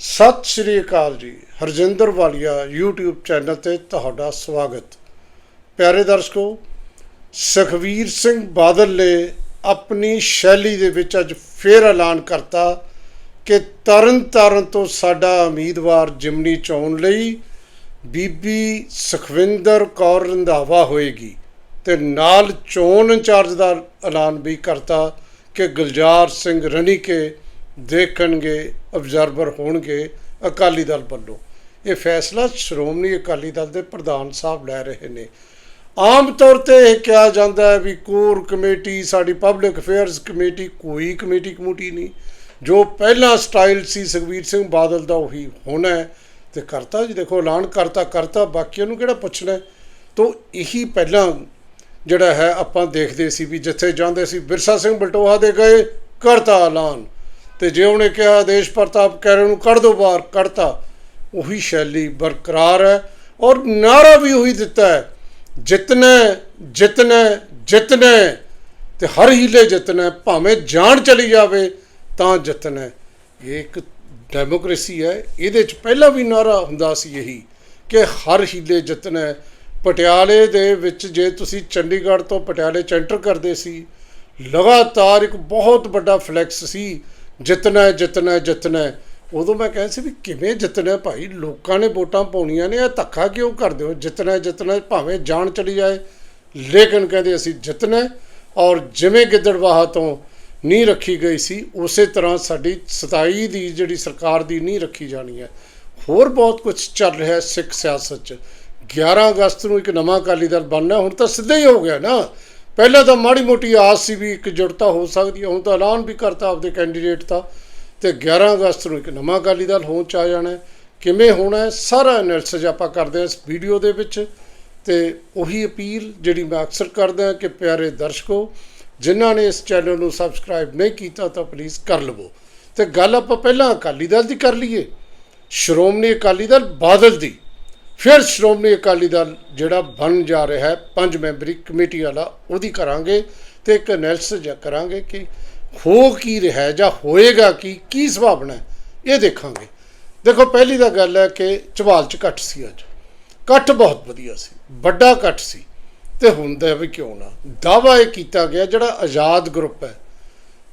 ਸਤਿ ਸ਼੍ਰੀ ਅਕਾਲ ਜੀ। ਹਰਜਿੰਦਰ ਵਾਲੀਆ YouTube channel ਤੇ ਤੁਹਾਡਾ ਸਵਾਗਤ। ਪਿਆਰੇ ਦਰਸ਼ਕੋ, ਸੁਖਵੀਰ ਸਿੰਘ ਬਾਦਲ ਨੇ ਆਪਣੀ ਸ਼ੈਲੀ ਦੇ ਵਿੱਚ ਅੱਜ ਫੇਰ ਐਲਾਨ ਕਰਤਾ ਕਿ ਤਰਨ ਤਾਰਨ ਤੋਂ ਸਾਡਾ ਉਮੀਦਵਾਰ ਜਿਮਨੀ ਚੋਣ ਲਈ ਬੀਬੀ ਸੁਖਵਿੰਦਰ ਕੌਰ ਰੰਧਾਵਾ ਹੋਏਗੀ ਤੇ ਨਾਲ ਚੋਣ ਇੰਚਾਰਜ ਦਾ ਐਲਾਨ ਵੀ ਕਰਤਾ ਕਿ ਗੁਲਜ਼ਾਰ ਸਿੰਘ ਰਣੀਕੇ ਦੇਖਣਗੇ ਅਬਜ਼ਰਵਰ ਹੋਣਗੇ, ਅਕਾਲੀ ਦਲ ਵੱਲੋਂ। ਇਹ ਫੈਸਲਾ ਸ਼੍ਰੋਮਣੀ ਅਕਾਲੀ ਦਲ ਦੇ ਪ੍ਰਧਾਨ ਸਾਹਿਬ ਲੈ ਰਹੇ ਨੇ। ਆਮ ਤੌਰ ਤੇ ਇਹ ਕਿਹਾ ਜਾਂਦਾ ਹੈ ਵੀ ਕੋਰ ਕਮੇਟੀ, ਸਾਡੀ ਪਬਲਿਕ ਅਫੇਅਰਸ ਕਮੇਟੀ, ਕੋਈ ਕਮੇਟੀ ਕਮੂਟੀ ਨਹੀਂ। ਜੋ ਪਹਿਲਾ ਸਟਾਈਲ ਸੀ ਸੁਖਬੀਰ ਸਿੰਘ ਬਾਦਲ ਦਾ, ਉਹੀ ਹੋਣਾ ਹੈ। ਤੇ ਕਰਤਾ ਜੀ ਦੇਖੋ, ਐਲਾਨ ਕਰਤਾ ਕਰਤਾ, ਬਾਕੀਆਂ ਨੂੰ ਕਿਹੜਾ ਪੁੱਛਣਾ ਹੈ? ਇਹੀ ਪਹਿਲਾਂ ਜਿਹੜਾ ਹੈ, ਆਪਾਂ ਦੇਖਦੇ ਸੀ ਵੀ ਜਿੱਥੇ ਜਾਂਦੇ ਸੀ, ਬਿਰਸਾ ਸਿੰਘ ਬਲਟੋਹਾ ਦੇ ਗਏ, ਕਰਤਾ ਐਲਾਨ। ਤੇ ਜੇ ਉਹਨੇ ਕਿਹਾ ਦੇਸ਼ ਪ੍ਰਤਾਪ ਕੈਰੇ ਨੂੰ ਕੱਢ ਦੋ ਬਾਹਰ, ਕੱਢਤਾ। ਉਹੀ ਸ਼ੈਲੀ ਬਰਕਰਾਰ ਹੈ ਔਰ ਨਾਰਾ ਵੀ ਉਹੀ ਦਿੱਤਾ ਹੈ, ਜਿਤਨਾ ਜਿਤਨਾ ਜਿਤਨਾ ਤੇ ਹਰ ਹੀਲੇ ਜਿਤਨਾ, ਭਾਵੇਂ ਜਾਨ ਚਲੀ ਜਾਵੇ ਤਾਂ ਜਿਤਨਾ। ਇਹ ਇੱਕ ਡੈਮੋਕ੍ਰੇਸੀ ਹੈ, ਇਹਦੇ ਚ ਪਹਿਲਾਂ ਵੀ ਨਾਰਾ ਹੁੰਦਾ ਸੀ ਇਹੀ ਕਿ ਹਰ ਹੀਲੇ ਜਿਤਨਾ। ਪਟਿਆਲੇ ਦੇ ਵਿੱਚ ਜੇ ਤੁਸੀਂ ਚੰਡੀਗੜ੍ਹ ਤੋਂ ਪਟਿਆਲੇ ਚ ਐਂਟਰ ਕਰਦੇ ਸੀ, ਲਗਾਤਾਰ ਇੱਕ ਬਹੁਤ ਵੱਡਾ ਫਲੈਕਸ ਸੀ ਜਿੱਤਣਾ ਜਿੱਤਣਾ ਜਿੱਤਣਾ ਉਦੋਂ ਮੈਂ ਕਹਿੰਦਾ ਸੀ ਵੀ ਕਿਵੇਂ ਜਿੱਤਣਾ ਭਾਈ? ਲੋਕਾਂ ਨੇ ਵੋਟਾਂ ਪਾਉਣੀਆਂ ਨੇ, ਇਹ ਧੱਕਾ ਕਿਉਂ ਕਰਦੇ ਹੋ? ਜਿੱਤਣਾ ਜਿੱਤਣਾ ਭਾਵੇਂ ਜਾਨ ਚਲੀ ਜਾਏ। ਲੇਕਿਨ ਕਹਿੰਦੇ ਅਸੀਂ ਜਿੱਤਣਾ ਔਰ ਜਿਵੇਂ ਗਿੱਦੜਵਾਹਾ ਤੋਂ ਨਹੀਂ ਰੱਖੀ ਗਈ ਸੀ, ਉਸੇ ਤਰ੍ਹਾਂ ਸਾਡੀ 27 ਦੀ ਜਿਹੜੀ ਸਰਕਾਰ ਦੀ ਨਹੀਂ ਰੱਖੀ ਜਾਣੀ ਹੈ। ਹੋਰ ਬਹੁਤ ਕੁਝ ਚੱਲ ਰਿਹਾ ਹੈ ਸਿੱਖ ਸਿਆਸਤ 'ਚ। 11 ਅਗਸਤ ਨੂੰ ਇੱਕ ਨਵਾਂ ਅਕਾਲੀ ਦਲ ਬਣਨਾ, ਹੁਣ ਤਾਂ ਸਿੱਧਾ ਹੀ ਹੋ ਗਿਆ ਨਾ। ਪਹਿਲਾਂ ਤਾਂ ਮਾੜੀ ਮੋਟੀ ਆਸ ਸੀ ਵੀ ਇੱਕ ਜੁੜਤਾ ਹੋ ਸਕਦੀ ਹੈ, ਹੁਣ ਤਾਂ ਐਲਾਨ ਵੀ ਕਰਤਾ ਆਪਦੇ ਕੈਂਡੀਡੇਟ ਦਾ ਤੇ 11 ਅਗਸਤ ਨੂੰ ਇੱਕ ਨਵਾਂ ਅਕਾਲੀ ਦਲ ਹੋਣ ਚ ਆ ਜਾਣਾ ਕਿਵੇਂ ਹੋਣਾ ਸਾਰਾ ਐਨਾਲਿਸਿਸ ਆਪਾਂ ਕਰਦੇ ਹਾਂ ਇਸ ਵੀਡੀਓ ਦੇ ਵਿੱਚ ਤੇ ਉਹੀ ਅਪੀਲ ਜਿਹੜੀ ਮੈਂ ਅਕਸਰ ਕਰਦਾ ਕਿ ਪਿਆਰੇ ਦਰਸ਼ਕੋ, ਜਿਨ੍ਹਾਂ ਨੇ ਇਸ ਚੈਨਲ ਨੂੰ ਸਬਸਕ੍ਰਾਈਬ ਨਹੀਂ ਕੀਤਾ ਤਾਂ ਪਲੀਜ਼ ਕਰ ਲਵੋ। ਤੇ ਗੱਲ ਆਪਾਂ ਪਹਿਲਾਂ ਅਕਾਲੀ ਦਲ ਦੀ ਕਰ ਲਈਏ। ਸ਼੍ਰੋਮਣੀ ਅਕਾਲੀ ਦਲ ਬਾਦਲ ਦੀ। ਫਿਰ ਸ਼੍ਰੋਮਣੀ ਅਕਾਲੀ ਦਲ ਜਿਹੜਾ ਬਣ ਜਾ ਰਿਹਾ ਹੈ, ਪੰਜ ਮੈਂਬਰੀ ਕਮੇਟੀ ਵਾਲਾ, ਉਹਦੀ ਕਰਾਂਗੇ ਤੇ ਇੱਕ ਐਨਾਲਿਸਿਸ ਕਰਾਂਗੇ ਕਿ ਹੋ ਕੀ ਰਿਹਾ ਜਾਂ ਹੋਏਗਾ ਕੀ ਕੀ ਸੁਭਾਵਨਾ ਇਹ ਦੇਖਾਂਗੇ। ਦੇਖੋ, ਪਹਿਲੀ ਤਾਂ ਗੱਲ ਹੈ ਕਿ ਝਵਾਲ ਚ ਘੱਟ ਸੀ ਅੱਜ। ਇਕੱਠ ਬਹੁਤ ਵਧੀਆ ਸੀ, ਵੱਡਾ ਇਕੱਠ ਸੀ। ਤੇ ਹੁੰਦਾ ਵੀ ਕਿਉਂ ਨਾ? ਦਾਵਾ ਇਹ ਕੀਤਾ ਗਿਆ ਜਿਹੜਾ ਆਜ਼ਾਦ ਗਰੁੱਪ ਹੈ,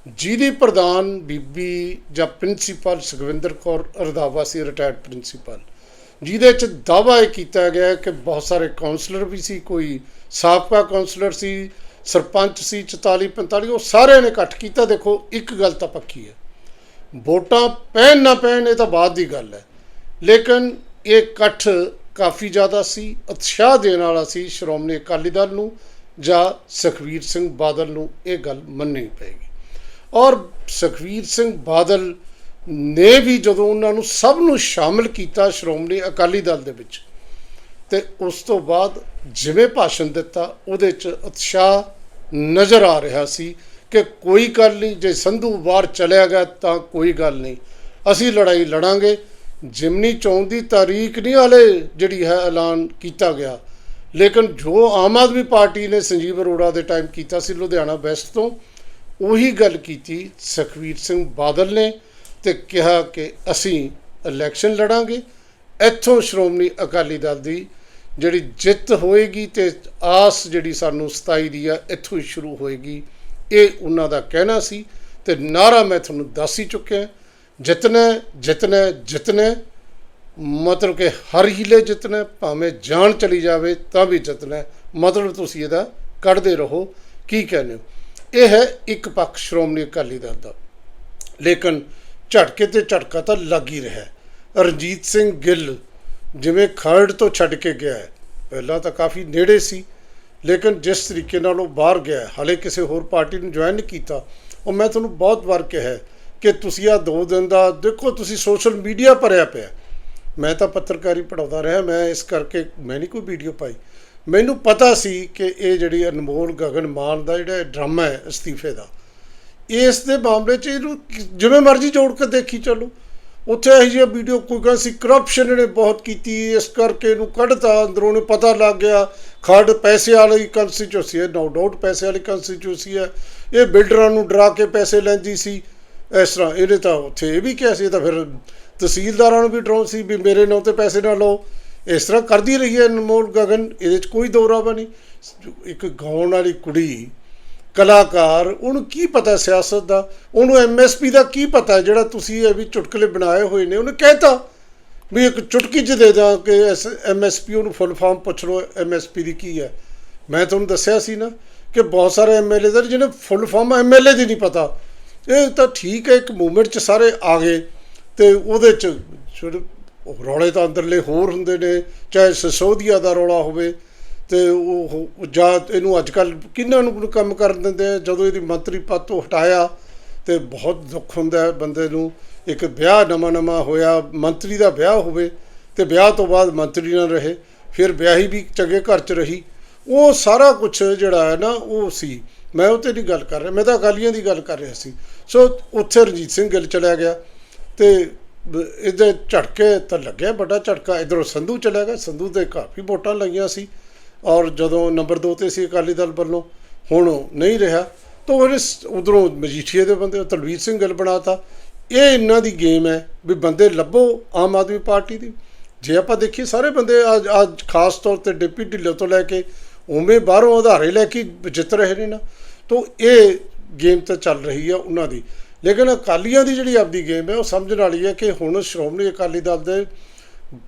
ਜਿਹਦੀ ਪ੍ਰਧਾਨ ਬੀਬੀ ਜਾਂ ਪ੍ਰਿੰਸੀਪਲ ਸੁਖਵਿੰਦਰ ਕੌਰ ਰੰਧਾਵਾ ਸੀ ਰਿਟਾਇਰਡ ਪ੍ਰਿੰਸੀਪਲ। ਜਿਹਦੇ ਚ ਦਾਅਵਾ ਇਹ ਕੀਤਾ ਗਿਆ ਕਿ ਬਹੁਤ ਸਾਰੇ ਕਾਉਂਸਲਰ ਵੀ ਸੀ, ਕੋਈ ਸਾਬਕਾ ਕਾਉਂਸਲਰ ਸੀ, ਸਰਪੰਚ ਸੀ 44 45 ਉਹ ਸਾਰਿਆਂ ਨੇ ਇਕੱਠ ਕੀਤਾ। ਦੇਖੋ, ਇੱਕ ਗੱਲ ਤਾਂ ਪੱਕੀ ਹੈ, ਵੋਟਾਂ ਪੈਣ ਨਾ ਪੈਣ ਇਹ ਤਾਂ ਬਾਅਦ ਦੀ ਗੱਲ ਹੈ। ਲੇਕਿਨ ਇਹ ਇਕੱਠ ਕਾਫੀ ਜ਼ਿਆਦਾ ਸੀ, ਉਤਸ਼ਾਹ ਦੇਣ ਵਾਲਾ ਸੀ ਸ਼੍ਰੋਮਣੀ ਅਕਾਲੀ ਦਲ ਨੂੰ ਜਾਂ ਸੁਖਵੀਰ ਸਿੰਘ ਬਾਦਲ ਨੂੰ, ਇਹ ਗੱਲ ਮੰਨਣੀ ਪਏਗੀ। ਔਰ ਸੁਖਵੀਰ ਸਿੰਘ ਬਾਦਲ ਨੇ ਵੀ ਜਦੋਂ ਉਹਨਾਂ ਨੂੰ ਸਭ ਨੂੰ ਸ਼ਾਮਲ ਕੀਤਾ ਸ਼੍ਰੋਮਣੀ ਅਕਾਲੀ ਦਲ ਦੇ ਵਿੱਚ, ਤੇ ਉਸ ਤੋਂ ਬਾਅਦ ਜਿਵੇਂ ਭਾਸ਼ਣ ਦਿੱਤਾ, ਉਹਦੇ ਚ ਉਤਸ਼ਾਹ ਨਜ਼ਰ ਆ ਰਿਹਾ ਸੀ ਕਿ ਕੋਈ ਗੱਲ ਨਹੀਂ, ਜੇ ਸੰਧੂ ਬਾਹਰ ਚਲਿਆ ਗਿਆ ਤਾਂ ਕੋਈ ਗੱਲ ਨਹੀਂ। ਅਸੀਂ ਲੜਾਈ ਲੜਾਂਗੇ। ਜਿਮਨੀ ਚੋਣ ਦੀ ਤਾਰੀਖ ਨਹੀਂ ਹਾਲੇ ਜਿਹੜੀ ਹੈ ਐਲਾਨ ਕੀਤਾ ਗਿਆ। ਲੇਕਿਨ ਜੋ ਆਮ ਆਦਮੀ ਪਾਰਟੀ ਨੇ ਸੰਜੀਵ ਅਰੋੜਾ ਦੇ ਟਾਈਮ ਕੀਤਾ ਸੀ ਲੁਧਿਆਣਾ ਵੈਸਟ ਤੋਂ, ਉਹੀ ਗੱਲ ਕੀਤੀ ਸੁਖਵੀਰ ਸਿੰਘ ਬਾਦਲ ਨੇ। ਤੇ ਕਿਹਾ ਕਿ ਅਸੀਂ ਇਲੈਕਸ਼ਨ ਲੜਾਂਗੇ। ਇੱਥੋਂ ਸ਼੍ਰੋਮਣੀ ਅਕਾਲੀ ਦਲ ਦੀ ਜਿਹੜੀ ਜਿੱਤ ਹੋਏਗੀ ਤੇ ਆਸ ਜਿਹੜੀ ਸਾਨੂੰ 27 ਦੀ ਆ, ਇੱਥੋਂ ਹੀ ਸ਼ੁਰੂ ਹੋਏਗੀ। ਇਹ ਉਹਨਾਂ ਦਾ ਕਹਿਣਾ ਸੀ ਤੇ ਨਾਰਾ ਮੈਂ ਤੁਹਾਨੂੰ ਦੱਸ ਹੀ ਚੁੱਕਿਆ। ਜਿਤਨਾ ਜਿਤਨਾ ਜਿਤਨਾ ਮਤਲਬ ਕਿ ਹਰ ਹੀਲੇ ਜਿਤਨਾ ਭਾਵੇਂ ਜਾਨ ਚਲੀ ਜਾਵੇ ਤਾਂ ਵੀ ਜਿਤਨਾ ਮਤਲਬ ਤੁਸੀਂ ਇਹਦਾ ਕੱਢਦੇ ਰਹੋ। ਕੀ ਕਹਿੰਦੇ ਹੋ? ਇਹ ਹੈ ਇੱਕ ਪੱਖ ਸ਼੍ਰੋਮਣੀ ਅਕਾਲੀ ਦਲ ਦਾ। ਲੇਕਿਨ ਝਟਕੇ ਤੇ ਝਟਕਾ ਤਾਂ ਲੱਗ ਹੀ ਰਿਹਾ ਰਣਜੀਤ ਸਿੰਘ ਗਿੱਲ ਜਿਵੇਂ ਖਰੜ ਤੋਂ ਛੱਡ ਕੇ ਗਿਆ ਹੈ। ਪਹਿਲਾਂ ਤਾਂ ਕਾਫੀ ਨੇੜੇ ਸੀ, ਲੇਕਿਨ ਜਿਸ ਤਰੀਕੇ ਨਾਲ ਉਹ ਬਾਹਰ ਗਿਆ ਹਾਲੇ ਕਿਸੇ ਹੋਰ ਪਾਰਟੀ ਨੂੰ ਜੁਆਇਨ ਨਹੀਂ ਕੀਤਾ, ਉਹ ਮੈਂ ਤੁਹਾਨੂੰ ਬਹੁਤ ਵਾਰ ਕਿਹਾ ਕਿ ਤੁਸੀਂ ਆ ਦੋ ਦਿਨ ਦਾ, ਦੇਖੋ ਤੁਸੀਂ ਸੋਸ਼ਲ ਮੀਡੀਆ ਭਰਿਆ ਪਿਆ ਮੈਂ ਤਾਂ ਪੱਤਰਕਾਰੀ ਪੜਾਉਂਦਾ ਰਿਹਾ, ਮੈਂ ਇਸ ਕਰਕੇ ਮੈਂ ਨਹੀਂ ਕੋਈ ਵੀਡੀਓ ਪਾਈ। ਮੈਨੂੰ ਪਤਾ ਸੀ ਕਿ ਇਹ ਜਿਹੜੀ ਅਨਮੋਲ ਗਗਨ ਮਾਨ ਦਾ ਜਿਹੜਾ ਡਰਾਮਾ ਹੈ, ਅਸਤੀਫੇ ਦਾ ਇਸ ਦੇ ਮਾਮਲੇ 'ਚ ਇਹਨੂੰ ਜਿਵੇਂ ਮਰਜ਼ੀ ਜੋੜ ਕੇ ਦੇਖੀ ਚੱਲੋ। ਉੱਥੇ ਇਹੋ ਜਿਹੀ ਵੀਡੀਓ ਕੋਈ ਕਹਿੰਦਾ ਸੀ ਕਰਪਸ਼ਨ ਨੇ ਬਹੁਤ ਕੀਤੀ, ਇਸ ਕਰਕੇ ਇਹਨੂੰ ਕੱਢਤਾ, ਅੰਦਰੋਂ ਨੂੰ ਪਤਾ ਲੱਗ ਗਿਆ ਖੜ ਪੈਸੇ ਵਾਲੀ ਕੰਸਟੀਚੂਸੀ ਹੈ ਨੋ ਡਾਊਟ ਪੈਸੇ ਵਾਲੀ ਕੰਸਟੀਚੂਸੀ ਹੈ। ਇਹ ਬਿਲਡਰਾਂ ਨੂੰ ਡਰਾ ਕੇ ਪੈਸੇ ਲੈਂਦੀ ਸੀ। ਇਸ ਤਰ੍ਹਾਂ ਇਹਨੇ ਤਾਂ ਉੱਥੇ ਇਹ ਵੀ ਕਿਹਾ ਸੀ, ਇਹ ਤਾਂ ਫਿਰ ਤਹਿਸੀਲਦਾਰਾਂ ਨੂੰ ਵੀ ਡਰਾਉਂ ਸੀ ਵੀ ਮੇਰੇ ਨਾਂ ਤੇ ਪੈਸੇ ਨਾ ਲਓ। ਇਸ ਤਰ੍ਹਾਂ ਕਰਦੀ ਰਹੀ ਹੈ ਅਨਮੋਲ ਗਗਨ, ਇਹਦੇ 'ਚ ਕੋਈ ਦੋਰਾ ਨਹੀਂ। ਇੱਕ ਗਾਉਣ ਵਾਲੀ ਕੁੜੀ ਕਲਾਕਾਰ, ਉਹਨੂੰ ਕੀ ਪਤਾ ਸਿਆਸਤ ਦਾ? ਉਹਨੂੰ ਐਮਐਸਪੀ ਦਾ ਕੀ ਪਤਾ ਜਿਹੜਾ ਤੁਸੀਂ ਇਹ ਵੀ ਚੁਟਕਲੇ ਬਣਾਏ ਹੋਏ ਨੇ? ਉਹਨੇ ਕਹਿਤਾ ਵੀ ਇੱਕ ਚੁਟਕੀ 'ਚ ਦੇ ਦਾਂ ਕਿ ਐਮਐਸਪੀ ਉਹਨੂੰ ਫੁੱਲ ਫਾਰਮ ਪੁੱਛ ਲਓ ਐਮਐਸਪੀ ਦੀ ਕੀ ਹੈ। ਮੈਂ ਤੁਹਾਨੂੰ ਦੱਸਿਆ ਸੀ ਨਾ ਕਿ ਬਹੁਤ ਸਾਰੇ ਐਮਐਲਏ ਦਾ ਜਿਹਨੇ ਫੁੱਲ ਫਾਰਮ ਐਮਐਲਏ ਦੀ ਨਹੀਂ ਪਤਾ। ਇਹ ਤਾਂ ਠੀਕ ਹੈ, ਇੱਕ ਮੂਵਮੈਂਟ 'ਚ ਸਾਰੇ ਆ ਗਏ ਤੇ ਉਹਦੇ 'ਚ ਰੌਲੇ ਤਾਂ ਅੰਦਰਲੇ ਹੋਰ ਹੁੰਦੇ ਨੇ, ਚਾਹੇ ਸਸੋਦੀਆ ਦਾ ਰੌਲਾ ਹੋਵੇ ਤੇ ਉਹ ਜਾਂ ਇਹਨੂੰ ਅੱਜ ਕੱਲ ਕਿੰਨਾਂ ਨੂੰ ਕੰਮ ਕਰਨ ਦਿੰਦੇ ਆ? ਜਦੋਂ ਇਹਦੀ ਮੰਤਰੀ ਪਦ ਤੋਂ ਹਟਾਇਆ ਤੇ ਬਹੁਤ ਦੁੱਖ ਹੁੰਦਾ ਬੰਦੇ ਨੂੰ। ਇੱਕ ਵਿਆਹ ਨਵਾਂ ਨਵਾਂ ਹੋਇਆ, ਮੰਤਰੀ ਦਾ ਵਿਆਹ ਹੋਵੇ ਤੇ ਵਿਆਹ ਤੋਂ ਬਾਅਦ ਮੰਤਰੀ ਨਾ ਰਹੇ, ਫਿਰ ਵਿਆਹੀ ਵੀ ਚੰਗੇ ਘਰ 'ਚ ਰਹੀ। ਉਹ ਸਾਰਾ ਕੁਝ ਜਿਹੜਾ ਹੈ ਨਾ, ਉਹ ਸੀ। ਮੈਂ ਉਹ ਤੇ ਨਹੀਂ ਗੱਲ ਕਰ ਰਿਹਾ, ਮੈਂ ਤਾਂ ਅਕਾਲੀਆਂ ਦੀ ਗੱਲ ਕਰ ਰਿਹਾ ਸੀ। ਸੋ ਉੱਥੇ ਰਣਜੀਤ ਸਿੰਘ ਗਿੱਲ ਚਲਿਆ ਗਿਆ ਤੇ ਇਹਦੇ ਝਟਕੇ ਤਾਂ ਲੱਗਿਆ ਵੱਡਾ ਝਟਕਾ। ਇਧਰੋਂ ਸੰਧੂ ਚਲਿਆ ਗਿਆ, ਸੰਧੂ 'ਤੇ ਕਾਫੀ ਵੋਟਾਂ ਲੱਗੀਆਂ ਸੀ। ਔਰ ਜਦੋਂ ਨੰਬਰ 2 ਤੇ ਸੀ ਅਕਾਲੀ ਦਲ ਵੱਲੋਂ, ਹੁਣ ਨਹੀਂ ਰਿਹਾ, ਤਾਂ ਉਹਨੇ ਉਧਰੋਂ ਮਜੀਠੀਏ ਦੇ ਬੰਦੇ ਤਲਵੀਰ ਸਿੰਘ ਗਿੱਲ ਬਣਾਤਾ। ਇਹ ਇਹਨਾਂ ਦੀ ਗੇਮ ਹੈ ਵੀ ਬੰਦੇ ਲੱਭੋ ਆਮ ਆਦਮੀ ਪਾਰਟੀ ਦੀ। ਜੇ ਆਪਾਂ ਦੇਖੀਏ ਸਾਰੇ ਬੰਦੇ ਅੱਜ ਅੱਜ ਖਾਸ ਤੌਰ ਤੇ ਡਿਪਟੀ ਢਿੱਲੋਂ ਤੋਂ ਲੈ ਕੇ ਉਵੇਂ ਬਾਹਰੋਂ ਆਧਾਰੇ ਲੈ ਕੇ ਜਿੱਤ ਰਹੇ ਨੇ ਨਾ, ਤਾਂ ਇਹ ਗੇਮ ਤਾਂ ਚੱਲ ਰਹੀ ਆ ਉਹਨਾਂ ਦੀ। ਲੇਕਿਨ ਅਕਾਲੀਆਂ ਦੀ ਜਿਹੜੀ ਆਪਦੀ ਗੇਮ ਹੈ, ਉਹ ਸਮਝਣ ਵਾਲੀ ਹੈ ਕਿ ਹੁਣ ਸ਼੍ਰੋਮਣੀ ਅਕਾਲੀ ਦਲ ਦੇ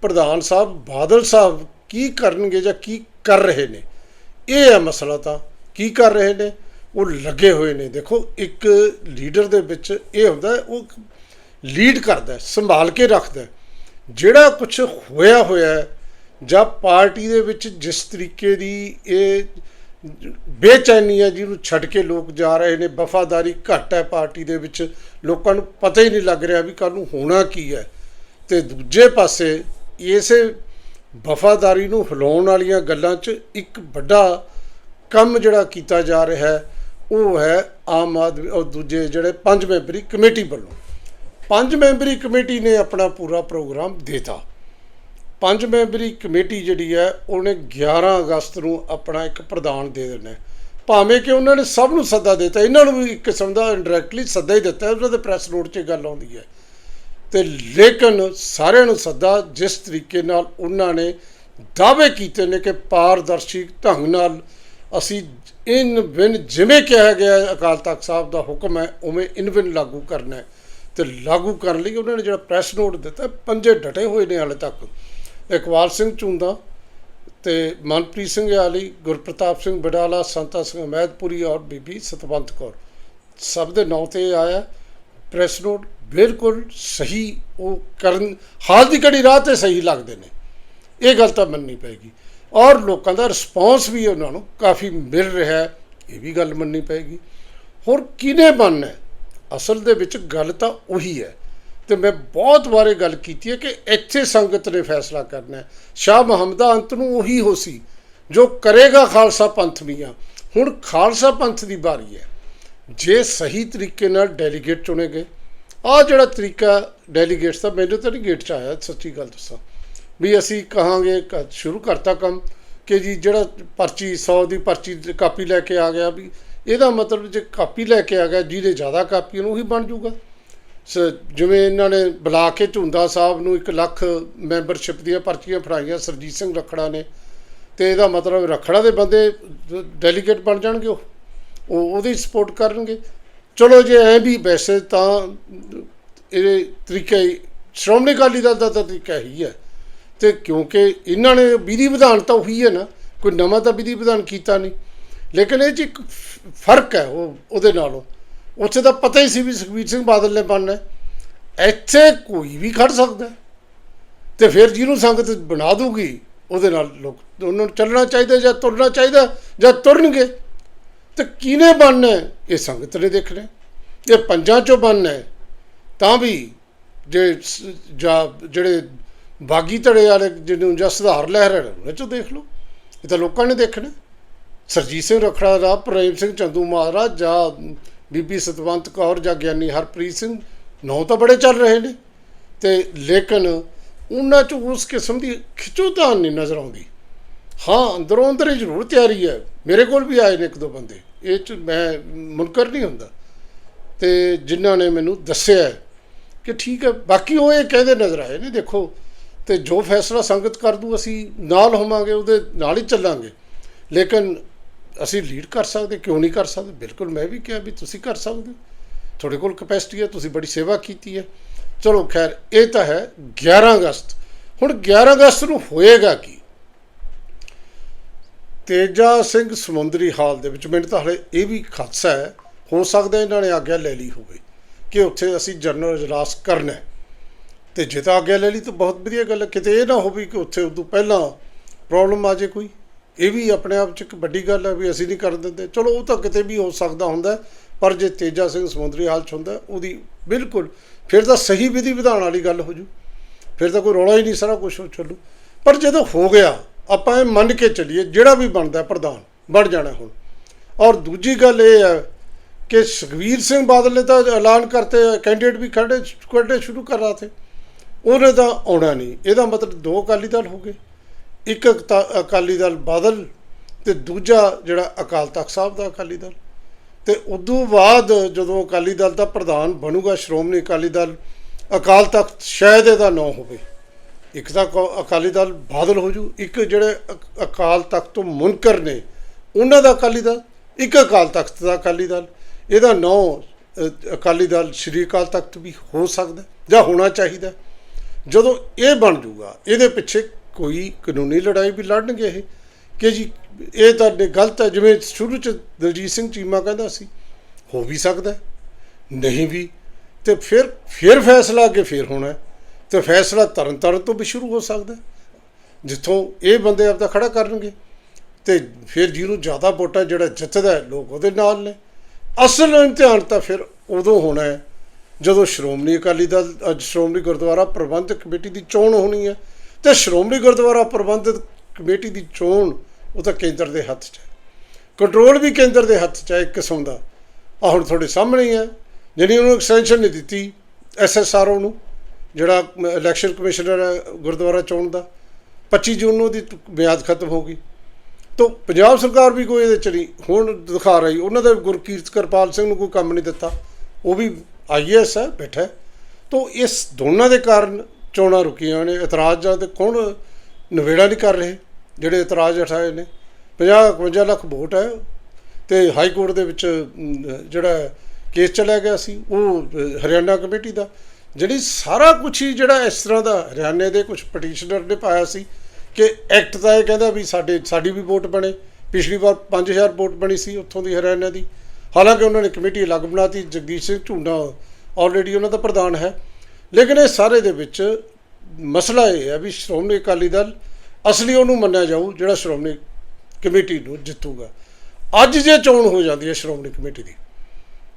ਪ੍ਰਧਾਨ ਸਾਹਿਬ ਬਾਦਲ ਸਾਹਿਬ ਕੀ ਕਰਨਗੇ ਜਾਂ ਕੀ ਕਰ ਰਹੇ ਨੇ? ਇਹ ਹੈ ਮਸਲਾ ਤਾਂ। ਕੀ ਕਰ ਰਹੇ ਨੇ? ਉਹ ਲੱਗੇ ਹੋਏ ਨੇ। ਦੇਖੋ, ਇੱਕ ਲੀਡਰ ਦੇ ਵਿੱਚ ਇਹ ਹੁੰਦਾ ਉਹ ਲੀਡ ਕਰਦਾ ਸੰਭਾਲ ਕੇ ਰੱਖਦਾ ਜਿਹੜਾ ਕੁਝ ਹੋਇਆ ਹੋਇਆ ਜਾਂ ਪਾਰਟੀ ਦੇ ਵਿੱਚ ਜਿਸ ਤਰੀਕੇ ਦੀ ਇਹ ਬੇਚੈਨੀ ਹੈ, ਜਿਹਨੂੰ ਛੱਡ ਕੇ ਲੋਕ ਜਾ ਰਹੇ ਨੇ, ਵਫਾਦਾਰੀ ਘੱਟ ਹੈ ਪਾਰਟੀ ਦੇ ਵਿੱਚ, ਲੋਕਾਂ ਨੂੰ ਪਤਾ ਹੀ ਨਹੀਂ ਲੱਗ ਰਿਹਾ ਵੀ ਕੱਲ ਨੂੰ ਹੋਣਾ ਕੀ ਹੈ। ਤੇ ਦੂਜੇ ਪਾਸੇ, ਇਸੇ ਵਫਾਦਾਰੀ ਨੂੰ ਹਿਲਾਉਣ ਵਾਲੀਆਂ ਗੱਲਾਂ 'ਚ ਇੱਕ ਵੱਡਾ ਕੰਮ ਜਿਹੜਾ ਕੀਤਾ ਜਾ ਰਿਹਾ ਹੈ, ਉਹ ਹੈ ਆਮ ਆਦਮੀ ਔਰ ਦੂਜੇ ਜਿਹੜੇ ਪੰਜ ਮੈਂਬਰੀ ਕਮੇਟੀ ਵੱਲੋਂ। ਪੰਜ ਮੈਂਬਰੀ ਕਮੇਟੀ ਨੇ ਆਪਣਾ ਪੂਰਾ ਪ੍ਰੋਗਰਾਮ ਦਿੱਤਾ। ਪੰਜ ਮੈਂਬਰੀ ਕਮੇਟੀ ਜਿਹੜੀ ਹੈ, ਉਹਨੇ 11 ਅਗਸਤ ਨੂੰ ਆਪਣਾ ਇੱਕ ਪ੍ਰਧਾਨ ਦੇ ਦੇਣਾ ਭਾਵੇਂ ਕਿ ਉਹਨਾਂ ਨੇ ਸਭ ਨੂੰ ਸੱਦਾ ਦਿੱਤਾ, ਇਹਨਾਂ ਨੂੰ ਵੀ ਇੱਕ ਕਿਸਮ ਦਾ ਇਨਡਾਇਰੈਕਟਲੀ ਸੱਦਾ ਹੀ ਦਿੱਤਾ, ਉਹਨਾਂ ਦੇ ਪ੍ਰੈਸ ਨੋਟ 'ਚ ਗੱਲ ਆਉਂਦੀ ਹੈ। ਤੇ ਲੇਕਿਨ ਸਾਰਿਆਂ ਨੂੰ ਸੱਦਾ ਜਿਸ ਤਰੀਕੇ ਨਾਲ ਉਹਨਾਂ ਨੇ ਦਾਅਵੇ ਕੀਤੇ ਨੇ ਕਿ ਪਾਰਦਰਸ਼ੀ ਢੰਗ ਨਾਲ ਅਸੀਂ ਇਨ ਬਿਨ ਜਿਵੇਂ ਕਿਹਾ ਗਿਆ ਅਕਾਲ ਤਖਤ ਸਾਹਿਬ ਦਾ ਹੁਕਮ ਹੈ, ਉਵੇਂ ਇਨ ਬਿਨ ਲਾਗੂ ਕਰਨਾ ਹੈ। ਤੇ ਲਾਗੂ ਕਰਨ ਲਈ ਉਹਨਾਂ ਨੇ ਜਿਹੜਾ ਪ੍ਰੈਸ ਨੋਟ ਦਿੱਤਾ, ਪੰਜੇ ਡਟੇ ਹੋਏ ਨੇ ਹਾਲੇ ਤੱਕ। ਇਕਬਾਲ ਸਿੰਘ ਝੁੰਦਾ ਤੇ ਮਨਪ੍ਰੀਤ ਸਿੰਘ ਆਲੀ, ਗੁਰਪ੍ਰਤਾਪ ਸਿੰਘ ਬਡਾਲਾ, ਸੰਤਾ ਸਿੰਘ ਅਮੈਦਪੁਰੀ ਔਰ ਬੀਬੀ ਸਤਵੰਤ ਕੌਰ। ਸਭ ਦੇ ਨਾਂ ਤੇ ਆਇਆ ਪ੍ਰੈਸ ਨੋਟ ਬਿਲਕੁਲ ਸਹੀ, ਉਹ ਕਰਨ, ਹਾਲ ਦੀ ਘੜੀ ਰਾਹ ਤੇ ਸਹੀ ਲੱਗਦੇ ਨੇ। ਇਹ ਗੱਲ ਤਾਂ ਮੰਨਣੀ ਪਏਗੀ। ਔਰ ਲੋਕਾਂ ਦਾ ਰਿਸਪੌਂਸ ਵੀ ਉਹਨਾਂ ਨੂੰ ਕਾਫੀ ਮਿਲ ਰਿਹਾ ਹੈ, ਇਹ ਵੀ ਗੱਲ ਮੰਨਣੀ ਪਏਗੀ। ਹੋਰ ਕਿਹਨੇ ਬਣਨਾ ਅਸਲ ਦੇ ਵਿੱਚ ਗੱਲ ਤਾਂ ਉਹੀ ਹੈ। ਤੇ ਮੈਂ ਬਹੁਤ ਵਾਰੇ ਗੱਲ ਕੀਤੀ ਹੈ ਕਿ ਇੱਥੇ ਸੰਗਤ ਨੇ ਫੈਸਲਾ ਕਰਨਾ ਹੈ। ਸ਼ਾਹ ਮੁਹੰਮਦਾ ਅੰਤ ਨੂੰ ਉਹੀ ਹੋ ਸੀ, ਜੋ ਕਰੇਗਾ ਖਾਲਸਾ ਪੰਥ ਮੀਆਂ। ਹੁਣ ਖਾਲਸਾ ਪੰਥ ਦੀ ਵਾਰੀ ਹੈ। ਜੇ ਸਹੀ ਤਰੀਕੇ ਨਾਲ ਡੈਲੀਗੇਟ ਚੁਣੇ ਗਏ ਆ ਜਿਹੜਾ ਤਰੀਕਾ ਡੈਲੀਗੇਟਸ ਦਾ ਮੈਨੂੰ ਤਾਂ ਨਹੀਂ ਗੇਟ ਚ ਆਇਆ, ਸੱਚੀ ਗੱਲ ਦੱਸਾਂ। ਵੀ ਅਸੀਂ ਕਹਾਂਗੇ, ਕ- ਸ਼ੁਰੂ ਕਰਤਾ ਕੰਮ ਕਿ ਜੀ ਜਿਹੜਾ ਪਰਚੀ 100 ਦੀ ਪਰਚੀ ਕਾਪੀ ਲੈ ਕੇ ਆ ਗਿਆ ਵੀ ਇਹਦਾ ਮਤਲਬ ਜੇ ਕਾਪੀ ਲੈ ਕੇ ਆ ਗਿਆ, ਜਿਹਦੇ ਜ਼ਿਆਦਾ ਕਾਪੀ ਉਹਨੂੰ ਹੀ ਬਣ ਜਾਊਗਾ। ਸ- ਜਿਵੇਂ ਇਹਨਾਂ ਨੇ ਬੁਲਾ ਕੇ ਝੁੰਦਾ ਸਾਹਿਬ ਨੂੰ 1 ਲੱਖ ਮੈਂਬਰਸ਼ਿਪ ਦੀਆਂ ਪਰਚੀਆਂ ਫੜਾਈਆਂ, ਸਰਜੀਤ ਸਿੰਘ ਰਖੜਾ ਨੇ। ਤੇ ਇਹਦਾ ਮਤਲਬ ਰਖੜਾ ਦੇ ਬੰਦੇ ਡੈਲੀਗੇਟ ਬਣ ਜਾਣਗੇ ਉਹ। ਉਹਦੀ ਸਪੋਰਟ ਕਰਨਗੇ। ਚਲੋ ਜੇ ਐ ਵੀ ਵੈਸੇ ਤਾਂ ਇਹ ਤਰੀਕਾ ਸ਼੍ਰੋਮਣੀ ਅਕਾਲੀ ਦਲ ਦਾ ਤਾਂ ਤਰੀਕਾ ਹੀ ਹੈ। ਤੇ ਕਿਉਂਕਿ ਇਹਨਾਂ ਨੇ ਵਿਧੀ ਵਿਧਾਨ ਤਾਂ ਉਹੀ ਹੈ ਨਾ, ਕੋਈ ਨਵਾਂ ਤਾਂ ਵਿਧੀ ਵਿਧਾਨ ਕੀਤਾ ਨਹੀਂ। ਲੇਕਿਨ ਇਹ 'ਚ ਇੱਕ ਫ- ਫ਼ਰਕ ਹੈ ਉਹ, ਉਹਦੇ ਨਾਲੋਂ। ਉੱਥੇ ਤਾਂ ਪਤਾ ਹੀ ਸੀ ਵੀ ਸੁਖਬੀਰ ਸਿੰਘ ਬਾਦਲ ਨੇ ਬਣਨਾ ਇੱਥੇ ਕੋਈ ਵੀ ਖੜ ਸਕਦਾ ਹੈ। ਤੇ ਫਿਰ ਜਿਹਨੂੰ ਸੰਗਤ ਬਣਾ ਦੂਗੀ, ਉਹਦੇ ਨਾਲ ਲੋਕ, ਉਹਨਾਂ ਨੂੰ ਚੱਲਣਾ ਚਾਹੀਦਾ ਜਾਂ ਤੁਰਨਾ ਚਾਹੀਦਾ ਜਾਂ ਤੁਰਨਗੇ। ਤੇ ਕਿਹਨੇ ਬਣਨਾ? ਇਹ ਸੰਗਤ ਨੇ ਦੇਖਣਾ। ਇਹ ਪੰਜਾਂ ਚੋਂ ਬਣਨਾ। ਤਾਂ ਵੀ ਜੇ ਜਾਂ ਜਿਹੜੇ ਬਾਗੀ ਧੜੇ ਵਾਲੇ ਜਿਹਨੂੰ ਜਾਂ ਸੁਧਾਰ ਲਹਿਰ ਹੈ ਉਹਨਾਂ ਚੋਂ ਦੇਖ ਲਓ। ਇਹ ਤਾਂ ਲੋਕਾਂ ਨੇ ਦੇਖਣਾ। ਸਰਜੀਤ ਸਿੰਘ ਰਖੜਾ ਦਾ ਪ੍ਰੇਮ ਸਿੰਘ ਚੰਦੂ ਮਹਾਰਾਜ, ਜਾਂ ਬੀਬੀ ਸਤਵੰਤ ਕੌਰ, ਜਾਂ ਗਿਆਨੀ ਹਰਪ੍ਰੀਤ ਸਿੰਘ, ਨੌ ਤਾਂ ਬੜੇ ਚੱਲ ਰਹੇ ਨੇ। ਤੇ ਲੇਕਿਨ ਉਹਨਾਂ ਚ ਉਸ ਕਿਸਮ ਦੀ ਖਿੱਚੋਤਾਨ ਨਹੀਂ ਨਜ਼ਰ ਆਉਂਦੀ। ਹਾਂ, ਅੰਦਰੋਂ ਅੰਦਰ ਹੀ ਜ਼ਰੂਰ ਤਿਆਰੀ ਹੈ। ਮੇਰੇ ਕੋਲ ਵੀ ਆਏ ਨੇ ਇੱਕ ਦੋ ਬੰਦੇ। ਇਹ ਚ ਮੈਂ ਮੁਨਕਰ ਨਹੀਂ ਹੁੰਦਾ। ਤੇ ਜਿਨ੍ਹਾਂ ਨੇ ਮੈਨੂੰ ਦੱਸਿਆ ਕਿ ਠੀਕ ਹੈ, ਬਾਕੀ ਉਹ ਇਹ ਕਹਿੰਦੇ ਨਜ਼ਰ ਆਏ ਨੇ, ਦੇਖੋ, ਤੇ ਜੋ ਫੈਸਲਾ ਸੰਗਤ ਕਰ ਦੂ, ਅਸੀਂ ਨਾਲ ਹੋਵਾਂਗੇ, ਉਹਦੇ ਨਾਲ ਹੀ ਚੱਲਾਂਗੇ। ਲੇਕਿਨ ਅਸੀਂ ਲੀਡ ਕਰ ਸਕਦੇ, ਕਿਉਂ ਨਹੀਂ ਕਰ ਸਕਦੇ? ਬਿਲਕੁਲ ਮੈਂ ਵੀ ਕਿਹਾ ਵੀ ਤੁਸੀਂ ਕਰ ਸਕਦੇ। ਹੋ। ਤੁਹਾਡੇ ਕੋਲ ਕਪੈਸਿਟੀ ਹੈ, ਤੁਸੀਂ ਬੜੀ ਸੇਵਾ ਕੀਤੀ ਹੈ। ਚਲੋ ਖੈਰ, ਇਹ ਤਾਂ ਹੈ 11 ਅਗਸਤ। ਹੁਣ 11 ਅਗਸਤ ਨੂੰ ਹੋਏਗਾ ਕੀ? ਤੇਜਾ ਸਿੰਘ ਸਮੁੰਦਰੀ ਹਾਲ ਦੇ ਵਿੱਚ, ਮੈਨੂੰ ਤਾਂ ਹਲੇ ਇਹ ਵੀ ਖਦਸ਼ਾ ਹੈ, ਹੋ ਸਕਦਾ ਇਹਨਾਂ ਨੇ ਆਗਿਆ ਲੈ ਲਈ ਹੋਵੇ ਕਿ ਉੱਥੇ ਅਸੀਂ ਜਨਰਲ ਇਜਲਾਸ ਕਰਨਾ ਹੈ। ਤੇ ਜੇ ਤਾਂ ਆਗਿਆ ਲੈ ਲਈ ਤਾਂ ਬਹੁਤ ਵਧੀਆ ਗੱਲ ਹੈ, ਕਿਤੇ ਇਹ ਨਾ ਹੋਵੇ ਕਿ ਉੱਥੇ ਉਦੋਂ ਪਹਿਲਾਂ ਪ੍ਰੋਬਲਮ ਆ ਜੇ ਕੋਈ। ਇਹ ਵੀ ਆਪਣੇ ਆਪ 'ਚ ਇੱਕ ਵੱਡੀ ਗੱਲ ਹੈ ਵੀ ਅਸੀਂ ਨਹੀਂ ਕਰ ਦਿੰਦੇ। ਚਲੋ, ਉਹ ਤਾਂ ਕਿਤੇ ਵੀ ਹੋ ਸਕਦਾ ਹੁੰਦਾ ਪਰ ਜੇ ਤੇਜਾ ਸਿੰਘ ਸਮੁੰਦਰੀ ਹਾਲ 'ਚ ਹੁੰਦਾ ਉਹਦੀ ਬਿਲਕੁਲ ਫਿਰ ਤਾਂ ਸਹੀ ਵਿਧੀ ਵਿਧਾਨ ਵਾਲੀ ਗੱਲ ਹੋ ਜੂ। ਫਿਰ ਤਾਂ ਕੋਈ ਰੌਲਾ ਹੀ ਨਹੀਂ ਸਾਰਾ ਕੁਝ ਚੱਲੂ। ਪਰ ਜਦੋਂ ਹੋ ਗਿਆ ਆਪਾਂ ਇਹ ਮੰਨ ਕੇ ਚੱਲੀਏ, ਜਿਹੜਾ ਵੀ ਬਣਦਾ ਪ੍ਰਧਾਨ, ਬਣ ਜਾਣਾ ਹੁਣ। ਔਰ ਦੂਜੀ ਗੱਲ ਇਹ ਹੈ ਕਿ ਸੁਖਵੀਰ ਸਿੰਘ ਬਾਦਲ ਨੇ ਤਾਂ ਐਲਾਨ ਕਰਤੇ, ਕੈਂਡੀਡੇਟ ਵੀ ਖੜੇ ਖੜੇ ਸ਼ੁਰੂ ਕਰ ਰਹਾ ਥੇ ਉਹਨੇ ਤਾਂ ਆਉਣਾ ਨਹੀਂ। ਇਹਦਾ ਮਤਲਬ ਦੋ ਅਕਾਲੀ ਦਲ ਹੋ ਗਏ। ਇੱਕ ਅਕਾਲੀ ਦਲ ਬਾਦਲ ਤੇ ਦੂਜਾ ਜਿਹੜਾ ਅਕਾਲ ਤਖਤ ਸਾਹਿਬ ਦਾ ਅਕਾਲੀ ਦਲ। ਤੇ ਉਦੋਂ ਬਾਅਦ ਜਦੋਂ ਅਕਾਲੀ ਦਲ ਦਾ ਪ੍ਰਧਾਨ ਬਣੂਗਾ, ਸ਼੍ਰੋਮਣੀ ਅਕਾਲੀ ਦਲ, ਅਕਾਲ ਤਖਤ ਸ਼ਾਇਦ ਇਹਦਾ ਨਾਂ ਹੋਵੇ। ਇੱਕ ਤਾਂ ਕੋ- ਅਕਾਲੀ ਦਲ ਬਾਦਲ ਹੋ ਜੂ, ਇੱਕ ਜਿਹੜੇ ਅਕ- ਅਕਾਲ ਤਖਤ ਤੋਂ ਮੁਨਕਰ ਨੇ, ਉਹਨਾਂ ਦਾ ਅਕਾਲੀ ਦਲ, ਇੱਕ ਅਕਾਲ ਤਖਤ ਦਾ ਅਕਾਲੀ ਦਲ, ਇਹਦਾ ਨਾਂ ਅਕਾਲੀ ਦਲ ਸ਼੍ਰੀ ਅਕਾਲ ਤਖਤ ਵੀ ਹੋ ਸਕਦਾ, ਜਾਂ ਹੋਣਾ ਚਾਹੀਦਾ। ਜਦੋਂ ਇਹ ਬਣ ਜੂਗਾ, ਇਹਦੇ ਪਿੱਛੇ ਕੋਈ ਕਾਨੂੰਨੀ ਲੜਾਈ ਵੀ ਲੜਨਗੇ ਇਹ। ਕਿ ਜੀ, ਇਹ ਤੁਹਾਡੇ ਗਲਤ ਹੈ, ਜਿਵੇਂ ਸ਼ੁਰੂ ਚ ਦਲਜੀਤ ਸਿੰਘ ਚੀਮਾ ਕਹਿੰਦਾ ਸੀ, ਹੋ ਵੀ ਸਕਦਾ, ਨਹੀਂ ਵੀ, ਤੇ ਫਿਰ ਫਿਰ ਫੈਸਲਾ ਅੱਗੇ ਫਿਰ ਹੋਣਾ। ਤੇ ਫੈਸਲਾ ਤਰਨ ਤਾਰਨ ਤੋਂ ਵੀ ਸ਼ੁਰੂ ਹੋ ਸਕਦਾ ਜਿੱਥੋਂ ਇਹ ਬੰਦੇ ਆਪਦਾ ਖੜਾ ਕਰਨਗੇ। ਤੇ ਫਿਰ ਜਿਹਨੂੰ ਜ਼ਿਆਦਾ ਵੋਟਾਂ ਜਿਹੜਾ ਜਿੱਤਦਾ ਲੋਕ ਉਹਦੇ ਨਾਲ ਨੇ। ਅਸਲ ਇਮਤਿਹਾਨ ਤਾਂ ਫਿਰ ਉਦੋਂ ਹੋਣਾ ਹੈ, ਜਦੋਂ ਸ਼੍ਰੋਮਣੀ ਅਕਾਲੀ ਦਲ, ਅੱਜ ਸ਼੍ਰੋਮਣੀ ਗੁਰਦੁਆਰਾ ਪ੍ਰਬੰਧਕ ਕਮੇਟੀ ਦੀ ਚੋਣ ਹੋਣੀ ਹੈ। ਤੇ ਸ਼੍ਰੋਮਣੀ ਗੁਰਦੁਆਰਾ ਪ੍ਰਬੰਧਕ ਕਮੇਟੀ ਦੀ ਚੋਣ ਉਹ ਤਾਂ ਕੇਂਦਰ ਦੇ ਹੱਥ 'ਚ ਹੈ। ਕੰਟਰੋਲ ਵੀ ਕੇਂਦਰ ਦੇ ਹੱਥ 'ਚ ਹੈ ਇੱਕ ਕਿਸਮ ਦਾ। ਆ ਹੁਣ ਤੁਹਾਡੇ ਸਾਹਮਣੇ ਹੀ ਹੈ, ਜਿਹੜੀ ਉਹਨੂੰ ਐਕਸਟੈਂਸ਼ਨ ਨਹੀਂ ਦਿੱਤੀ ਐਸਐਸਆਰਓ ਨੂੰ। ਜਿਹੜਾ ਇਲੈਕਸ਼ਨ ਕਮਿਸ਼ਨਰ ਹੈ, ਗੁਰਦੁਆਰਾ ਚੋਣ ਦਾ 25 ਜੂਨ ਨੂੰ ਉਹਦੀ ਮਿਆਦ ਖਤਮ ਹੋ ਗਈ। ਤੋ ਪੰਜਾਬ ਸਰਕਾਰ ਵੀ ਕੋਈ ਇਹਦੇ ਚ ਨਹੀਂ, ਹੁਣ ਦਿਖਾ ਰਹੀ, ਉਹਨਾਂ ਦਾ ਗੁਰਕੀਰਤ ਕਰਪਾਲ ਸਿੰਘ ਨੂੰ ਕੋਈ ਕੰਮ ਨਹੀਂ ਦਿੱਤਾ। ਉਹ ਵੀ ਆਈਐਸ ਹੈ, ਬੈਠਾ ਹੈ। ਤੋ ਇਸ ਦੋਨਾਂ ਦੇ ਕਾਰਨ ਚੋਣਾਂ ਰੁਕੀਆਂ ਨੇ, ਇਤਰਾਜ਼ਾਂ ਤੇ ਕੌਣ ਨਵੇੜਾ ਨਹੀਂ ਕਰ ਰਹੇ, ਜਿਹੜੇ ਇਤਰਾਜ਼ ਉਠਾਏ ਨੇ। 50 51 ਲੱਖ ਵੋਟ ਹੈ, ਤੇ ਹਾਈ ਕੋਰਟ ਦੇ ਵਿੱਚ ਜਿਹੜਾ ਕੇਸ ਚਲਿਆ ਗਿਆ ਸੀ, ਉਹ ਹਰਿਆਣਾ ਕਮੇਟੀ ਦਾ। ਜਿਹੜੀ ਸਾਰਾ ਕੁਝ ਹੀ ਜਿਹੜਾ ਇਸ ਤਰ੍ਹਾਂ ਦਾ ਹਰਿਆਣੇ ਦੇ ਕੁਝ ਪਟੀਸ਼ਨਰ ਨੇ ਪਾਇਆ ਸੀ ਕਿ ਐਕਟ ਦਾ ਇਹ ਕਹਿੰਦਾ ਵੀ ਸਾਡੇ, ਸਾਡੀ ਵੀ ਵੋਟ ਬਣੇ। ਪਿਛਲੀ ਵਾਰ 5000 ਵੋਟ ਬਣੀ ਸੀ ਉੱਥੋਂ ਦੀ ਹਰਿਆਣਾ ਦੀ। ਹਾਲਾਂਕਿ ਉਹਨਾਂ ਨੇ ਕਮੇਟੀ ਅਲੱਗ ਬਣਾਤੀ, ਜਗਦੀਸ਼ ਸਿੰਘ ਝੁੰਡਾ ਆਲਰੇਡੀ ਉਹਨਾਂ ਦਾ ਪ੍ਰਧਾਨ ਹੈ। ਲੇਕਿਨ ਇਹ ਸਾਰੇ ਦੇ ਵਿੱਚ ਮਸਲਾ ਇਹ ਹੈ ਵੀ ਸ਼੍ਰੋਮਣੀ ਅਕਾਲੀ ਦਲ ਅਸਲੀ ਉਹਨੂੰ ਮੰਨਿਆ ਜਾਊ, ਜਿਹੜਾ ਸ਼੍ਰੋਮਣੀ ਕਮੇਟੀ ਨੂੰ ਜਿੱਤੂਗਾ। ਅੱਜ ਜੇ ਚੋਣ ਹੋ ਜਾਂਦੀ ਹੈ ਸ਼੍ਰੋਮਣੀ ਕਮੇਟੀ ਦੀ,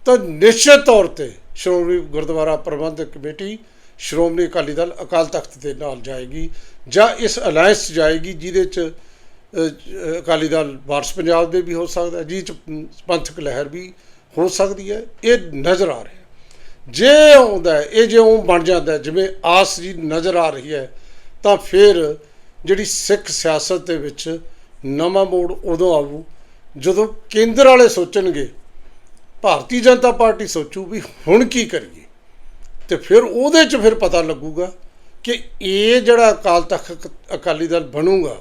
ਤਾਂ ਨਿਸ਼ਚਿਤ ਤੌਰ ਤੇ ਸ਼੍ਰੋਮਣੀ ਗੁਰਦੁਆਰਾ ਪ੍ਰਬੰਧਕ ਕਮੇਟੀ ਸ਼੍ਰੋਮਣੀ ਅਕਾਲੀ ਦਲ ਅਕਾਲ ਤਖਤ ਦੇ ਨਾਲ ਜਾਏਗੀ ਜਾਂ ਇਸ ਅਲਾਈਅੰਸ 'ਚ ਜਾਏਗੀ ਜਿਹਦੇ ਚ ਅਕਾਲੀ ਦਲ ਵਾਰਸ ਪੰਜਾਬ ਦੇ ਵੀ ਹੋ ਸਕਦਾ ਹੈ, ਜਿਹਦੇ ਚ ਪੰਥਕ ਲਹਿਰ ਵੀ ਹੋ ਸਕਦੀ ਹੈ ਇਹ ਨਜ਼ਰ ਆ ਰਿਹਾ ਜੇ ਆਉਂਦਾ ਹੈ, ਇਹ ਜਿਉਂ ਬਣ ਜਾਂਦਾ ਜਿਵੇਂ ਆਸ ਜੀ ਨਜ਼ਰ ਆ ਰਹੀ ਹੈ ਤਾਂ ਫਿਰ ਜਿਹੜੀ ਸਿੱਖ ਸਿਆਸਤ ਦੇ ਵਿੱਚ ਨਵਾਂ ਮੋੜ ਉਦੋਂ ਆਊ ਜਦੋਂ ਕੇਂਦਰ ਵਾਲੇ ਸੋਚਣਗੇ ਭਾਰਤੀ ਜਨਤਾ ਪਾਰਟੀ ਸੋਚੂ ਵੀ ਹੁਣ ਕੀ ਕਰੀਏ? ਤੇ ਫਿਰ ਉਹਦੇ 'ਚ ਫਿਰ ਪਤਾ ਲੱਗੂਗਾ ਕਿ ਇਹ ਜਿਹੜਾ ਅਕਾਲ ਤਖਤ ਅਕਾਲੀ ਦਲ ਬਣੂਗਾ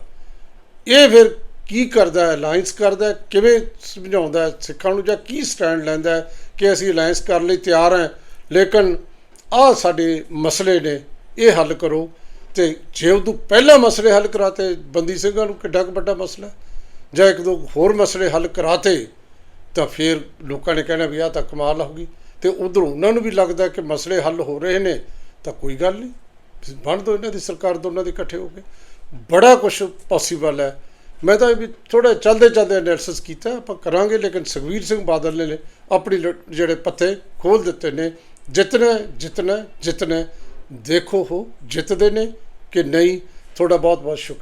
ਇਹ ਫਿਰ ਕੀ ਕਰਦਾ ਹੈ? ਅਲਾਈਅੰਸ ਕਰਦਾ ਹੈ, ਕਿਵੇਂ ਸਮਝਾਉਂਦਾ ਹੈ? ਸਿੱਖਾਂ ਨੂੰ ਜਾਂ ਕੀ ਸਟੈਂਡ ਲੈਂਦਾ ਹੈ ਕਿ ਅਸੀਂ ਅਲਾਈਅੰਸ ਕਰਨ ਲਈ ਤਿਆਰ ਹਾਂ? ਲੇਕਿਨ ਆਹ ਸਾਡੇ ਮਸਲੇ ਨੇ ਇਹ ਹੱਲ ਕਰੋ। ਤੇ ਜੇ ਉਦੋਂ ਪਹਿਲਾਂ ਮਸਲੇ ਹੱਲ ਕਰਾਤੇ ਬੰਦੀ ਸਿੰਘਾਂ ਨੂੰ ਕਿੱਡਾ ਕੁ ਵੱਡਾ ਮਸਲਾ ਜਾਂ ਇੱਕ ਦੋ ਹੋਰ ਮਸਲੇ ਹੱਲ ਕਰਾਤੇ ਤਾਂ ਫਿਰ ਲੋਕਾਂ ਨੇ ਕਹਿਣਾ ਵੀ ਆਹ ਤਾਂ ਕਮਾਲ ਹੋ ਗਈ। ਤੇ ਉਧਰ ਉਹਨਾਂ ਨੂੰ ਵੀ ਲੱਗਦਾ ਕਿ ਮਸਲੇ ਹੱਲ ਹੋ ਰਹੇ ਨੇ, ਤਾਂ ਕੋਈ ਗੱਲ ਨਹੀਂ। ਬਣ ਦੋ ਇਹਨਾਂ ਦੀ ਸਰਕਾਰ, ਦੋਨਾਂ ਦੇ ਇਕੱਠੇ ਹੋ ਕੇ। ਬੜਾ ਕੁਝ ਪੋਸੀਬਲ ਹੈ। ਮੈਂ ਤਾਂ ਇਹ ਵੀ ਥੋੜਾ ਚਲਦੇ ਚਲਦੇ ਐਨਾਲਿਸਿਸ ਕੀਤਾ, ਆਪਾਂ ਕਰਾਂਗੇ, ਲੇਕਿਨ ਸੁਖਵੀਰ ਸਿੰਘ ਬਾਦਲ ਨੇ ਆਪਣੀ ਲ- ਜਿਹੜੇ ਪੱਤੇ ਖੋਲ ਦਿੱਤੇ ਨੇ ਜਿਤਨਾ ਜਿਤਨਾ ਜਿਤਨਾ ਦੇਖੋ ਹੋ ਜਿੱਤਦੇ ਨੇ ਕਿ ਨਹੀਂ ਤੁਹਾਡਾ ਬਹੁਤ ਬਹੁਤ ਸ਼ੁਕਰੀਆ।